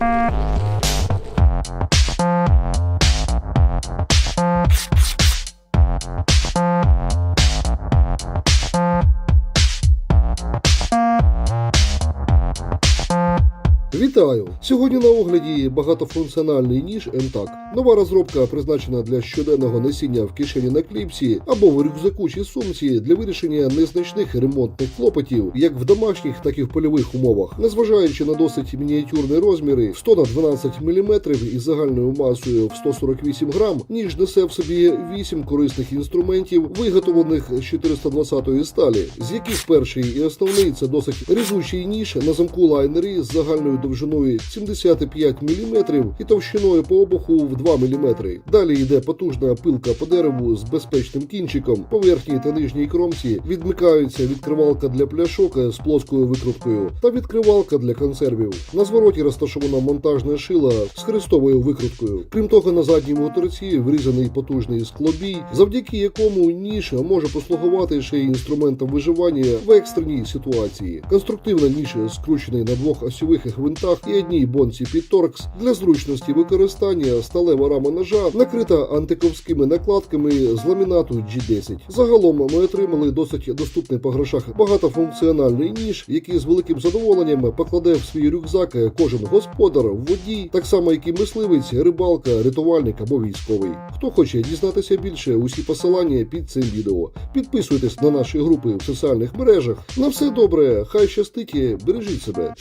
Música Вітаю! Сьогодні на огляді багатофункціональний ніж МТАК. Нова розробка призначена для щоденного носіння в кишені на кліпсі або в рюкзаку чи сумці для вирішення незначних ремонтних клопотів, як в домашніх, так і в польових умовах. Незважаючи на досить мініатюрні розміри 100 на 12 мм із загальною масою в 148 грам, ніж несе в собі 8 корисних інструментів, виготовлених з 420 сталі, з яких перший і основний це досить різучий ніж на замку лайнері з загальною довжиною 75 мм і товщиною по обуху в 2 мм. Далі йде потужна пилка по дереву з безпечним кінчиком. По верхній та нижній кромці відмикаються відкривалка для пляшок з плоскою викруткою та відкривалка для консервів. На звороті розташована монтажна шила з хрестовою викруткою. Крім того, на задньому торці врізаний потужний склобій, завдяки якому ніж може послугувати ще й інструментом виживання в екстреній ситуації. Конструктивна ніж скручений на двох осьових гвинтах і одній бонці під торкс для зручності використання сталева рама ножа накрита антиковськими накладками з ламінату G10. Загалом ми отримали досить доступний по грошах багатофункціональний ніж, який з великим задоволенням покладе в свій рюкзак кожен господар, водій, так само як і мисливець, рибалка, рятувальник або військовий. Хто хоче дізнатися більше, усі посилання під цим відео. Підписуйтесь на наші групи в соціальних мережах. На все добре, хай щастить, бережіть себе.